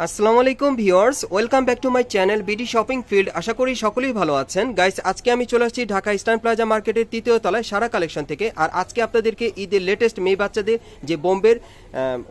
আসসালামু আলাইকুম viewers, welcome back to my channel BD shopping field আশা করি সকলেই ভালো আছেন। গাইস, আজকে আমি চলে আসছি ঢাকা ইস্টার্ন প্লাজা মার্কেটের তৃতীয় তলায় সারা কালেকশন থেকে। আর আজকে আপনাদেরকে ঈদের লেটেস্ট মেয়ে বাচ্চাদের যে বোম্বের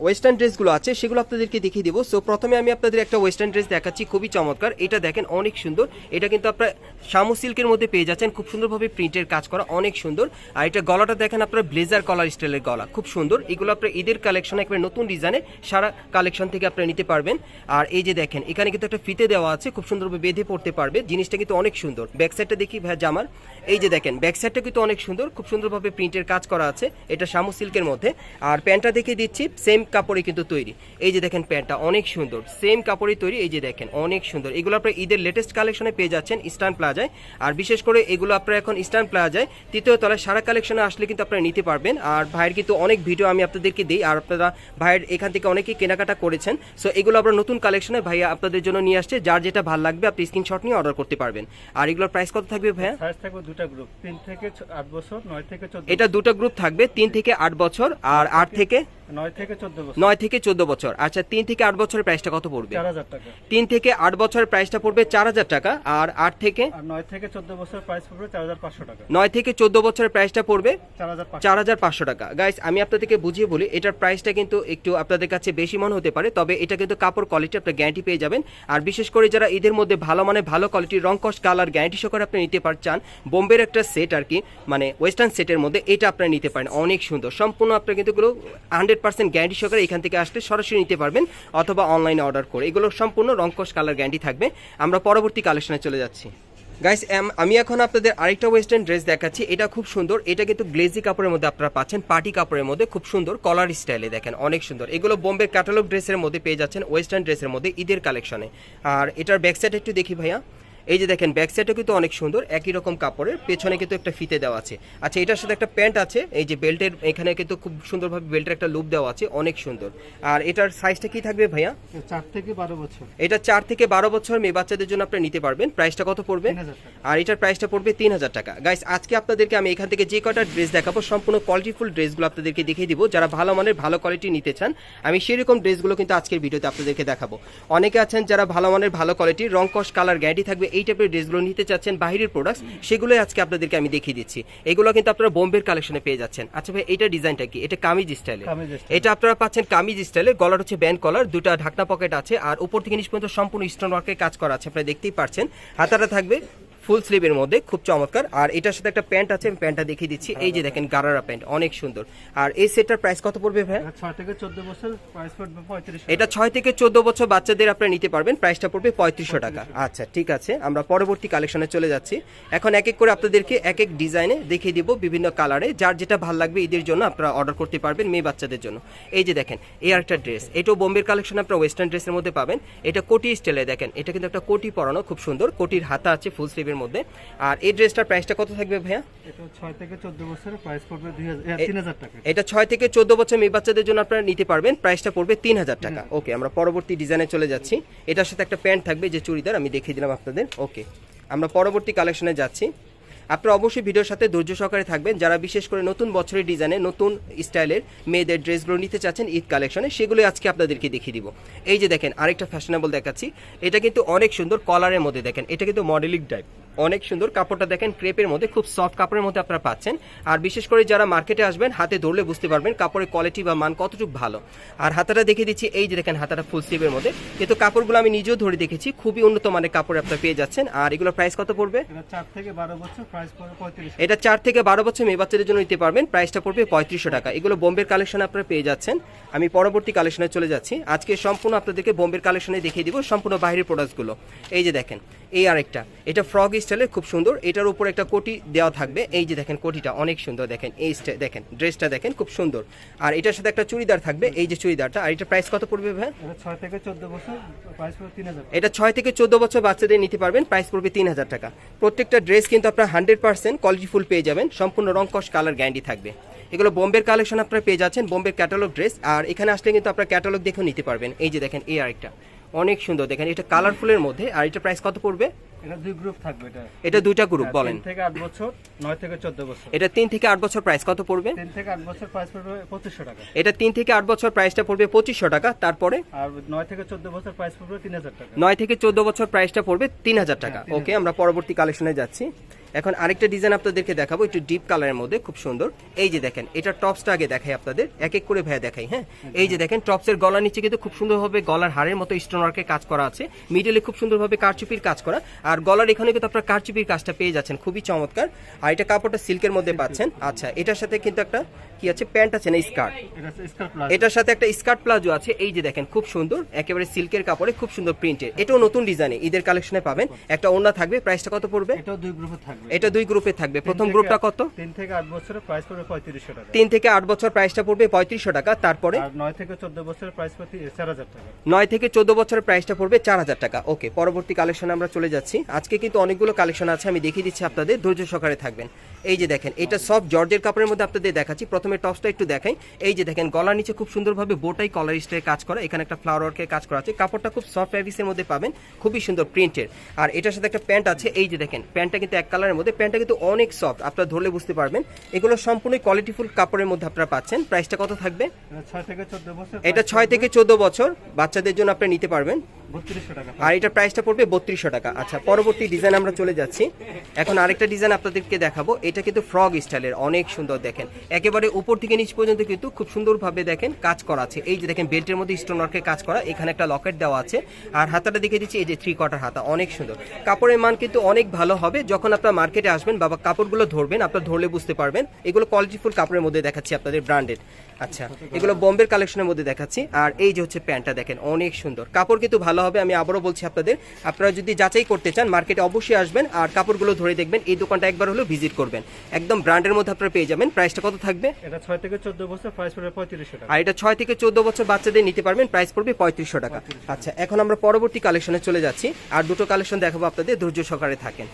ওয়েস্টার্ন ড্রেসগুলো আছে, সেগুলো আপনাদেরকে দেখিয়ে দিব। সো প্রথমে আমি আপনাদের একটা ওয়েস্টার্ন ড্রেস দেখাচ্ছি, খুবই চমৎকার। এটা দেখেন, অনেক সুন্দর। এটা কিন্তু আপনার শামু সিল্কের মধ্যে পেয়ে যাচ্ছেন। খুব সুন্দরভাবে প্রিন্টের কাজ করা, অনেক সুন্দর। আর এটা গলাটা দেখেন আপনার ব্লেজার কলার স্টাইলের গলা, খুব সুন্দর। এগুলো আপনার ঈদের কালেকশন একবার নতুন ডিজাইনে সারা কালেকশন থেকে আপনারা নিতে পারবেন। আর এই যে দেখেন, এখানে কিন্তু একটা ফিতে দেওয়া আছে, খুব সুন্দরভাবে বেঁধে পড়তে পারবে। জিনিসটা কিন্তু অনেক সুন্দর। ব্যাক সাইডটা দেখি ভাই জামার। এই যে দেখেন, ব্যাক সাইডটা কিন্তু অনেক সুন্দর, খুব সুন্দরভাবে প্রিন্টের কাজ করা আছে। এটা শামু সিল্কের মধ্যে। আর প্যান্টটা দেখিয়ে দিচ্ছি, সেম কাপড়ে কিন্তু তৈরি। এই যে দেখেন প্যান্টটা, অনেক সুন্দর। সেম কাপড়ে তৈরি, এই যে দেখেন, অনেক সুন্দর। এগুলো আপনার ঈদের লেটেস্ট কালেকশনে পেয়ে যাচ্ছেন ইস্টার্ন প্লাজায় আর বিশেষ করে এগুলো আপনারা এখন ইস্টার্ন প্লাজায় তৃতীয় তলায় সারা কালেকশনে আসলে কিন্তু আপনারা নিতে পারবেন। আর ভাইয়ের কিন্তু অনেক ভিডিও আমি আপনাদেরকে দিই। আর আপনারা ভাইয়ের এখান থেকে অনেকেই কেনাকাটা করেছেন। সো এগুলো আমরা নতুন কালেকশনে ভাইয়া আপনাদের জন্য নিয়ে আসছে যার যেটা ভালো লাগবে আপনি স্ক্রিনশট নিয়ে অর্ডার করতে পারবেন। আর এগুলোর প্রাইস কত থাকবে ভাইয়া? সাইজ থাকবে দুটা গ্রুপ তিন থেকে ছ- আট বছর নয় থেকে চোদ্দ এটা দুটো গ্রুপ থাকবে তিন থেকে আট বছর আর আট থেকে নয় থেকে চোদ্দ বছর। নয় থেকে চোদ্দ বছর। আচ্ছা তিন থেকে আট বছরের প্রাইসটা কত পড়বে? চার হাজার টাকা। তিন থেকে আট বছরের প্রাইসটা পড়বে চার হাজার টাকা আর আট থেকে আর নয় থেকে চোদ্দ বছর প্রাইস পড়বে চার হাজার পাঁচশো টাকা। নয় থেকে চোদ্দ বছরের প্রাইসটা পড়বে চার হাজার পাঁচশো। চার হাজার পাঁচশো টাকা। গাইস আমি আপনাদেরকে বুঝিয়ে বলি এটার প্রাইসটা কিন্তু একটু আপনাদের কাছে বেশি মনে হতে পারে তবে এটা কিন্তু কাপড় কোয়ালিটি আপনার গ্যারান্টি পেয়ে যাবেন। আর বিশেষ করে যারা ঈদের মধ্যে ভালো মানে ভালো কোয়ালিটির রং কস কালার গ্যারান্টি সহকারে আপনি নিতে পারছেন বোম্বের একটা সেট আর কি মানে ওয়েস্টার্ন সেটের মধ্যে এটা আপনারা নিতে পারেন। অনেক সুন্দর। সম্পূর্ণ আপনার কিন্তু এগুলো হান্ড্রেড পার্সেন্ট গ্যারান্টি সহকারে এখান থেকে আসলে সরাসরি নিতে পারবেন অথবা অনলাইনে অর্ডার করে। এগুলো সম্পূর্ণ রং কস কালার গ্যারান্টি থাকবে। আমরা পরবর্তী কালেকশনে চলে যাচ্ছি। গাইস আমি এখন আপনাদের আরেকটা ওয়েস্টার্ন ড্রেস দেখাচ্ছি। এটা খুব সুন্দর। এটা কিন্তু গ্লেজি কাপড়ের মধ্যে আপনারা পাচ্ছেন পার্টি কাপড়ের মধ্যে। খুব সুন্দর। কলার স্টাইলে দেখেন, অনেক সুন্দর। এগুলো বোম্বে ক্যাটালগ ড্রেসের মধ্যে পেয়ে যাচ্ছেন ওয়েস্টার্ন ড্রেসের মধ্যে ঈদের কালেকশনে আর এটার ব্যাকসাইড একটু দেখি ভাইয়া। এই যে দেখেন ব্যাক সাইডও কিন্তু অনেক সুন্দর একই রকম কাপড়ের পেছনে কিন্তু একটা ফিতে দেওয়া আছে। আচ্ছা এটার সাথে একটা প্যান্ট আছে এই যে বেল্টের এখানে কিন্তু খুব সুন্দরভাবে বেল্টের একটা লুপ দেওয়া আছে অনেক সুন্দর। আর এটার সাইজটা কি থাকবে ভাইয়া? চার থেকে বারো বছর। এটা চার থেকে বারো বছর মেয়ে বাচ্চাদের জন্য আপনি নিতে পারবেন। প্রাইসটা কত পড়বে? আর এটার প্রাইসটা পড়বে তিন হাজার টাকা। গাইস আজকে আপনাদেরকে আমি এখান থেকে যে কটা ড্রেস দেখাবো সম্পূর্ণ কোয়ালিটিফুল ড্রেসগুলো আপনাদেরকে দেখিয়ে দিব। যারা ভালো মানের ভালো কোয়ালিটি নিতে চান আমি সেরকম ড্রেসগুলো কিন্তু আজকের ভিডিওতে আপনাদেরকে দেখাবো। অনেকে আছেন যারা ভালো মানের ভালো কোয়ালিটি রং কস্ট কালার গ্যারান্টি থাকবে এই টাইপের ড্রেসগুলো নিতে চাচ্ছেন বাইরের প্রোডাক্টস সেগুলোই আজকে আপনাদেরকে আমি দেখিয়ে দিচ্ছি। এগুলো কিন্তু আপনারা বোম্বের কালেকশনে পেয়ে যাচ্ছেন। আচ্ছা ভাই এটা ডিজাইনটা কি? এটা কামিজ স্টাইলে এটা আপনারা পাচ্ছেন কামিজ স্টাইলে গলার হচ্ছে ব্যান্ড কলার দুটা ঢাকনা পকেট আছে আর উপর থেকে নিচ পর্যন্ত সম্পূর্ণ স্টোন ওয়ার্কের কাজ করা আছে আপনারা দেখতেই পাচ্ছেন হাতাটা থাকবে ফুল স্লিভের মধ্যে খুব চমৎকার। আর এটার সাথে একটা প্যান্ট আছে আমি প্যান্টটা দেখিয়ে দিচ্ছি। এই যে দেখেন গারারা প্যান্ট অনেক সুন্দর। আর এই সেটটার প্রাইস কত পড়বে ভাই এটা ছয় থেকে চোদ্দ বছর প্রাইস পড়বে পঁয়ত্রিশ এটা ছয় থেকে চোদ্দ বছর বাচ্চাদের আপনারা নিতে পারবেন প্রাইসটা পড়বে পঁয়ত্রিশশো টাকা। আচ্ছা ঠিক আছে আমরা পরবর্তী কালেকশনে চলে যাচ্ছি। এখন এক এক করে আপনাদেরকে এক এক ডিজাইনে দেখিয়ে দিব বিভিন্ন কালারে। যার যেটা ভালো লাগবে ঈদের জন্য আপনারা অর্ডার করতে পারবেন মেয়ে বাচ্চাদের জন্য। এই যে দেখেন এই আরেকটা ড্রেস এটাও বোম্বের কালেকশন আপনারা ওয়েস্টার্ন ড্রেসের মধ্যে পাবেন। এটা কোটি স্টাইলে দেখেন এটা কিন্তু একটা কোটি পরানো খুব সুন্দর। কোটির হাতা আছে ফুল স্লিভের মধ্যে। আর এই ড্রেসটার প্রাইসটা কত থাকবে ভাইয়া? এটা ছয় থেকে চোদ্দ বছর প্রাইস পড়বে দুই হাজার তিন হাজার টাকা। এটা ছয় থেকে চোদ্দ বছর মেয়ে বাচ্চাদের জন্য আপনারা নিতে পারবেন। প্রাইসটা পড়বে তিন হাজার টাকা। ওকে আমরা পরবর্তী ডিজাইনে চলে যাচ্ছি। এটার সাথে একটা প্যান্ট থাকবে যে চুড়িদার আমি দেখিয়ে দিলাম আপনাদের। ওকে আমরা পরবর্তী কালেকশনে যাচ্ছি। আপনারা অবশ্যই ভিডিওর সাথে ধৈর্য সহকারে থাকবেন। যারা বিশেষ করে নতুন বছরের ডিজাইনে নতুন স্টাইলের মেয়েদের ড্রেসগুলো নিতে চাচ্ছেন ঈদ কালেকশনে সেগুলো আজকে আপনাদেরকে দেখিয়ে দিব। এই যে দেখেন আরেকটা ফ্যাশনেবল দেখাচ্ছি। এটা কিন্তু অনেক সুন্দর কলারের মধ্যে দেখেন। এটা কিন্তু মডেলিং টাইপ অনেক সুন্দর কাপড়টা দেখেন ক্রেপের মধ্যে খুব সফট কাপড়ের মধ্যে আপনারা পাচ্ছেন। আর বিশেষ করে যারা মার্কেটে আসবেন হাতে ধরলে বুঝতে পারবেন কাপড়ের কোয়ালিটি বা মান কতটুকু ভালো। আর হাতাটা দেখে দিচ্ছি এই যে দেখেন হাতাটা ফুল স্লিভের মধ্যে। কিন্তু কাপড়গুলো আমি নিজেও ধরে দেখেছি খুবই উন্নত মানের কাপড় আপনারা পেয়ে যাচ্ছেন। আর এগুলোর প্রাইস কত পড়বে? এটা চার থেকে বারো বছর মেয়ে বাচ্চাদের জন্য নিতে পারবেন প্রাইসটা পড়বে পঁয়ত্রিশশো টাকা। এগুলো বোম্বের কালেকশন আপনারা পেয়ে যাচ্ছেন। আমি পরবর্তী কালেকশনে চলে যাচ্ছি। আজকে সম্পূর্ণ আপনাদেরকে বোম্বের কালেকশনে দেখিয়ে দিব সম্পূর্ণ বাইরের প্রোডাক্টসগুলো এই যে দেখেন এই আরেকটা এটা ফ্রগ স্টাইলের খুব সুন্দর। এটার উপর একটা কোটি দেওয়া থাকবে। এই যে দেখেন কোটিটা অনেক সুন্দর দেখেন। এই দেখেন ড্রেসটা দেখেন খুব সুন্দর। আর এটার সাথে একটা চুড়িদার থাকবে। এই যে চুড়িদারটা আর এটা প্রাইস কত পড়বে ভাই ছয় থেকে চোদ্দ বছর এটা ছয় থেকে চোদ্দ বছর বাচ্চাদের নিতে পারবেন প্রাইস পড়বে তিন হাজার টাকা। প্রত্যেকটা ড্রেস কিন্তু আপনার হান্ড্রেড পার্সেন্ট কোয়ালিটিফুল পেয়ে যাবেন। সম্পূর্ণ রং কস কালার গ্যারান্টি থাকবে। এগুলো বোম্বের কালেকশন আপনারা পেয়ে যাচ্ছেন বোম্বের ক্যাটালগ ড্রেস আর এখানে আসলে কিন্তু আপনার ক্যাটালগ দেখেও নিতে পারবেন। এই যে দেখেন এই আরেকটা। অনেক সুন্দর। দেখেন এটা কালারফুলের মধ্যে আর এটা প্রাইস কত পড়বে? এটা দুই গ্রুপ থাকবে এটা। এটা দুইটা গ্রুপ হ্যাঁ, বলেন। থেকে আট বছর নয় থেকে চোদ্দ বছর। এটা তিন থেকে আট বছর প্রাইস কত পড়বে? তিন থেকে আট বছর প্রাইস পড়বে টাকা। এটা তিন থেকে আট বছর প্রাইসটা পড়বে পঁচিশশো টাকা তারপরে আর নয় থেকে চোদ্দ বছর প্রাইস পড়বে তিন হাজার টাকা। নয় থেকে চোদ্দ বছর প্রাইসটা পড়বে তিন হাজার টাকা। হ্যাঁ, 3000 ওকে আমরা পরবর্তী কালেকশনে যাচ্ছি। এখন আরেকটা ডিজাইন আপনাদেরকে দেখাবো একটু ডিপ কালারের মধ্যে খুব সুন্দর। এই যে দেখেন এটা টপসটা আগে দেখাই আপনাদের এক এক করে ভাইয়া দেখাই হ্যাঁ? এই যে দেখেন টপসের গলার নিচে কিন্তু খুব সুন্দরভাবে গলার হাড়ের মতো স্টোন ওয়ার্কের কাজ করা আছে। মিডলে খুব সুন্দরভাবে কারচুপির কাজ করা। আর গলার এখানে কিন্তু আপনার কারচুপির কাজটা পেয়ে যাচ্ছেন খুবই চমৎকার। আর এটা কাপড়টা সিল্কের মধ্যে পাচ্ছেন। আচ্ছা এটার সাথে কিন্তু একটা কি আছে প্যান্ট আছে না স্কার্ট এটার সাথে একটা স্কার্ট প্লাজো আছে। এই যে দেখেন খুব সুন্দর একেবারে সিল্কের কাপড়ে খুব সুন্দর প্রিন্টের এটাও নতুন ডিজাইনে ঈদের কালেকশনে পাবেন। একটা ওড়না থাকবে প্রাইসটা কত পড়বে? এটাও দুই গ্রুপে থাকবে। এটা দুই গ্রুপে থাকবে। প্রথম গ্রুপটা কত? তিন থেকে আট বছরের প্রাইস পড়বে পঁয়ত্রিশশো টাকা। তিন থেকে আট বছর প্রাইসটা পড়বে পঁয়ত্রিশশো টাকা। তারপরে? নয় থেকে চোদ্দ বছরের প্রাইস পড়বে চার হাজার টাকা। নয় থেকে চোদ্দ বছরের প্রাইসটা পড়বে চার হাজার টাকা। ওকে পরবর্তী কালেকশনে আমরা চলে যাচ্ছি। আজকে কিন্তু অনেকগুলো কালেকশন আছে আমি দেখিয়ে দিচ্ছি আপনাদের। ধৈর্য সহকারে থাকবেন। এই যে দেখেন এটা সব জর্জের কাপড়ের মধ্যে আপনাদের দেখাচ্ছি। প্রথমে টপসটা একটু দেখাই। এই যে দেখেন গলার নিচে খুব সুন্দরভাবে বোটাই কলার স্টাইল কাজ করা। এখানে একটা ফ্লাওয়ার ওয়ার্কের কাজ করা আছে। কাপড়টা খুব সফট ফ্যাব্রিক্সের মধ্যে পাবেন। খুবই সুন্দর প্রিন্টের আর এটার সাথে একটা প্যান্ট আছে। এই যে দেখেন প্যান্টটা কিন্তু এক কালারের মধ্যে প্যান্টটা কিন্তু অনেক সফট আপনারা ধরলে বুঝতে পারবেন। এগুলো সম্পূর্ণ কোয়ালিটিফুল কাপড়ের মধ্যে আপনারা পাচ্ছেন। প্রাইসটা কত থাকবে? এটা ছয় থেকে চোদ্দ বছর এটা ছয় থেকে চোদ্দ বছর। বাচ্চাদের জন্য আপনি নিতে পারবেন। আর এটার প্রাইসটা পড়বে বত্রিশশো টাকা। আচ্ছা পরবর্তী ডিজাইন আমরা চলে যাচ্ছি। এখন আরেকটা ডিজাইন আপনাদেরকে দেখাবো। এটা কিন্তু ফ্রগ স্টাইলের অনেক সুন্দর দেখেন। একেবারে উপর থেকে নিচ পর্যন্ত কিন্তু খুব সুন্দরভাবে দেখেন কাজ করা আছে। এই যে দেখেন, বেল্টের মধ্যে স্টোন কাজ করা, এখানে একটা লকেট দেওয়া আছে। আর হাতাটা দেখে দিচ্ছি, এই যে থ্রি কোয়ার্টার হাতা, অনেক সুন্দর। কাপড়ের মান কিন্তু অনেক ভালো হবে। যখন আপনার মার্কেটে আসবেন, বাবা কাপড়গুলো ধরবেন, আপনার ধরলে বুঝতে পারবেন। এগুলো কোয়ালিটিফুল কাপড়ের মধ্যে দেখাচ্ছি আপনাদের ব্র্যান্ডেড আচ্ছা এগুলো বোম্বের কালেকশনের মধ্যে দেখাচ্ছি। আর এই যে হচ্ছে প্যান্টটা দেখেন, অনেক সুন্দর। কাপড় কিন্তু ভালো হবে আমি আবারও বলছি আপনাদের। আপনারা যদি যাচাই করতে চান মার্কেটে অবশ্যই আসবেন আর কাপড়গুলো ধরে দেখবেন। এই দোকানটা একবার হলেও ভিজিট করবেন। একদম ব্র্যান্ডের মধ্যে আপনারা পেয়ে যাবেন। প্রাইসটা কত থাকবে? এটা ছয় থেকে চোদ্দ বছর প্রাইস পড়বে পঁয়ত্রিশশো টাকা। আর এটা ছয় থেকে চোদ্দ বছর বাচ্চাদের নিতে পারবেন প্রাইস পড়বে পঁয়ত্রিশশো টাকা। আচ্ছা এখন আমরা পরবর্তী কালেকশনে চলে যাচ্ছি। আর দুটো কালেকশন দেখাবো আপনাদের ধৈর্য সহকারে থাকেন।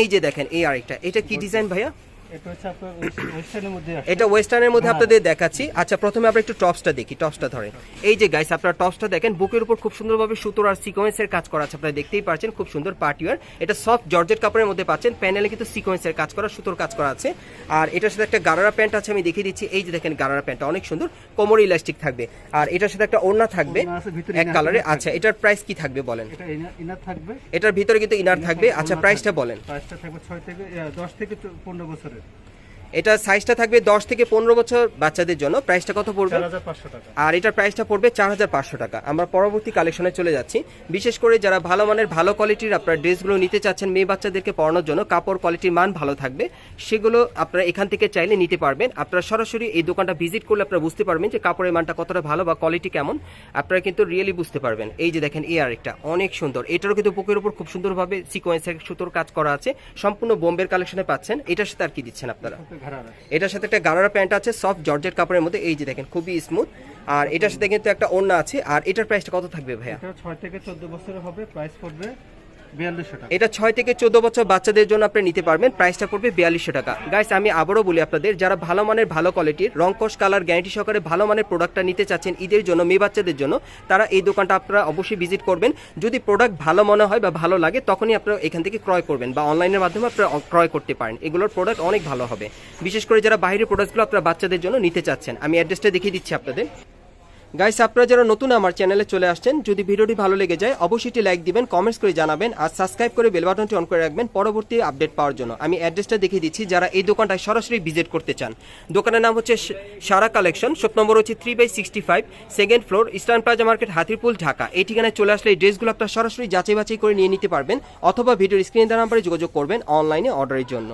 এই যে দেখেন এই আরেকটা। এটা কি ডিজাইন ভাইয়া? এটা হচ্ছে আপনার ওয়েস্টার্নের মধ্যে এটা ওয়েস্টার্নের মধ্যে আপনাদের দেখাচ্ছি। আচ্ছা প্রথমে আমরা একটু টপসটা দেখি টপসটা ধরেন। এই যে গাইস আপনারা টপসটা দেখেন বুকের উপর খুব সুন্দরভাবে সুতোর আর সিকোয়েন্সের কাজ করা আছে আপনারা দেখতেই পাচ্ছেন খুব সুন্দর পার্টিওয়ার এটা সফট জর্জেট কাপড়ের মধ্যে পাচ্ছেন প্যানেলে কিন্তু সিকোয়েন্সের কাজ করা সুতোর কাজ করা আছে। আর এটার সাথে একটা গারারা প্যান্ট আছে আমি দেখিয়ে দিচ্ছি। এই যে দেখেন গারারা প্যান্টটা অনেক সুন্দর কোমর ইলাস্টিক থাকবে। আর এটার সাথে একটা ওড়না থাকবে এক কালারে আচ্ছা এটার প্রাইস কি থাকবে বলেন? এটা ইনার থাকবে। এটার ভিতরে কিন্তু ইনার থাকবে। আচ্ছা প্রাইসটা বলেন। প্রাইসটা থাকবে ছয় থেকে এ, দশ থেকে চো- পনেরো বছরের এটা সাইজটা থাকবে দশ থেকে পনেরো বছর বাচ্চাদের জন্য। প্রাইসটা কত পড়বে? আর এটার প্রাইসটা পড়বে চার হাজার পাঁচশো টাকা। আমরা পরবর্তী কালেকশনে চলে যাচ্ছি। বিশেষ করে যারা ভালো মানের ভালো কোয়ালিটির আপনার ড্রেসগুলো নিতে চাচ্ছেন মেয়ে বাচ্চাদেরকে পরানোর জন্য কাপড় কোয়ালিটির মান ভালো থাকবে। সেগুলো আপনারা এখান থেকে চাইলে নিতে পারবেন। আপনারা সরাসরি এই দোকানটা ভিজিট করলে আপনারা বুঝতে পারবেন যে কাপড়ের মানটা কতটা ভালো বা কোয়ালিটি কেমন। আপনারা কিন্তু রিয়েলি বুঝতে পারবেন। এই যে দেখেন এই আরেকটা। অনেক সুন্দর। এটারও কিন্তু বুকের উপর খুব সুন্দরভাবে সিকোয়েন্সের সুতোর কাজ করা আছে। সম্পূর্ণ বোম্বের কালেকশনে পাচ্ছেন। এটার সাথে আর কি দিচ্ছেন আপনারা? এটার সাথে একটা গারারা প্যান্ট আছে সফট জর্জেট কাপড়ের মধ্যে। এই যে দেখেন, খুবই স্মুথ আর এটার সাথে কিন্তু একটা ওড়না আছে। আর এটার প্রাইসটা কত থাকবে ভাইয়া? ছয় থেকে চোদ্দ বছরের হবে প্রাইস পড়বে এটা ছয় থেকে চোদ্দ বছর বাচ্চাদের জন্য আপনি নিতে পারবেন। প্রাইসটা পড়বে বিয়াল্লিশশো টাকা। গাইস আমি আবারও বলি আপনাদের, যারা ভালো মানের, ভালো কোয়ালিটির রংকশ কালার গ্যারান্টি সহকারে ভালো মানের প্রোডাক্টটা নিতে চাচ্ছেন ঈদের জন্য, মেয়ে বাচ্চাদের জন্য, তারা এই দোকানটা আপনারা অবশ্যই ভিজিট করবেন। যদি প্রোডাক্ট ভালো মনে হয় বা ভালো লাগে, তখনই আপনারা এখান থেকে ক্রয় করবেন বা অনলাইনের মাধ্যমে আপনারা ক্রয় করতে পারেন। এগুলোর প্রোডাক্ট অনেক ভালো হবে। বিশেষ করে যারা বাইরের প্রোডাক্টগুলো আপনারা বাচ্চাদের জন্য নিতে চাচ্ছেন, আমি অ্যাড্রেসটা দেখিয়ে দিচ্ছি আপনাদের। গাইস আপনারা যারা নতুন আমার চ্যানেলে চলে আসছেন, যদি ভিডিওটি ভালো লেগে যায়, অবশ্যই লাইক দিবেন কমেন্টস করে জানাবেন, আর সাবস্ক্রাইব করে বেল বাটনটি অন করে রাখবেন পরবর্তী আপডেট পাওয়ার জন্য। আমি অ্যাড্রেসটা দেখিয়ে দিচ্ছি, যারা এই দোকানটায় সরাসরি ভিজিট করতে চান। দোকানের নাম হচ্ছে সারা কালেকশন শপ নম্বর হচ্ছে three by sixty five second floor eastern plaza market Hatirpool, Dhaka. এই ঠিকানায় চলে আসলে এই ড্রেসগুলো আপনারা সরাসরি যাচাই বাছাই করে নিয়ে নিতে পারবেন, অথবা ভিডিওর স্ক্রিনে দেওয়া নাম্বারে যোগাযোগ করবেন অনলাইনে অর্ডারের জন্য।